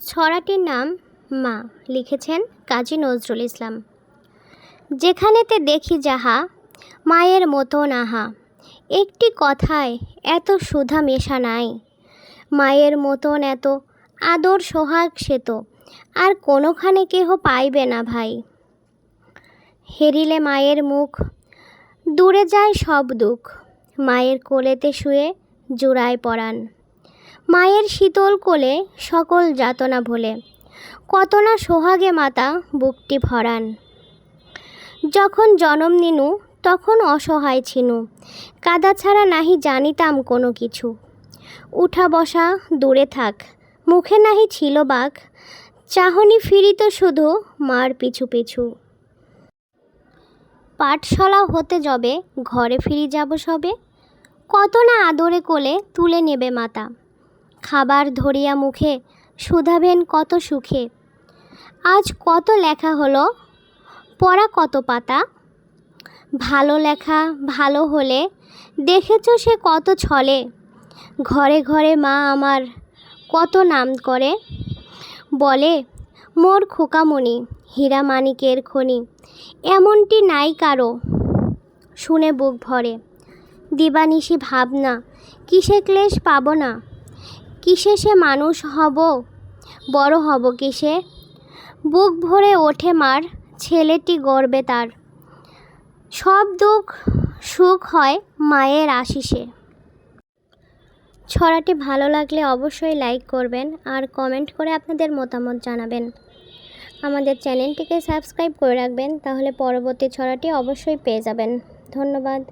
ছড়াটির নাম মা লিখেছেন কাজী নজরুল ইসলাম। যেখানেতে দেখি যাহা, মায়ের মতো নাহা একটি কথায় এত সুধা মেশা নাই। মায়ের মতন এত আদর সোহাগ সে তো, আর কোনোখানে কেহ পাইবে না ভাই। হেরিলে মায়ের মুখ, দূরে যায় সব দুঃখ। মায়ের কোলেতে শুয়ে জোড়ায় পরাণ। মায়ের শীতল কোলে সকল যাতনা ভোলে। কত না সোহাগে মাতা, বুকটি ভরান। যখন জনম নিনু, তখন অসহায় ছিনু। কাদা ছাড়া নাহি জানিতাম কোনো কিছু। উঠা বসা দূরে থাক, মুখে নাহি ছিল বাঘ চাহনি ফিরিত শুধু মার পিছু পিছু। পাঠশালা হতে যবে, ঘরে ফিরি যাব সবে। কত না আদরে কোলে তুলে নেবে মাতা। খাবার ধরিয়া মুখে শুধাবেন কত সুখে। আজ কত লেখা হলো, পড়া কত পাতা। ভালো লেখা ভালো হলে দেখেছ সে কত ছলে। ঘরে ঘরে মা আমার কত নাম করে। বলে, মোর খোকামণি, হীরা মানিকের খনি, এমনটি নাই কারও। শুনে বুক ভরে। দিবানিশি ভাবনা, কিসে ক্লেশ পাবো না। কিসে সে মানুষ হব? বড় হব কিসে? বুক ভরে ওঠে মার, ছেলেটি গর্বে তার। সব দুঃখ, সুখ হয় মায়ের আশিসে। ছড়াটি ভালো লাগলে অবশ্যই লাইক করবেন আর কমেন্ট করে আপনাদের মতামত জানাবেন। আমাদের চ্যানেলটিকে সাবস্ক্রাইব করে রাখবেন, তাহলে পরবর্তী ছড়াটি অবশ্যই পেয়ে যাবেন। ধন্যবাদ।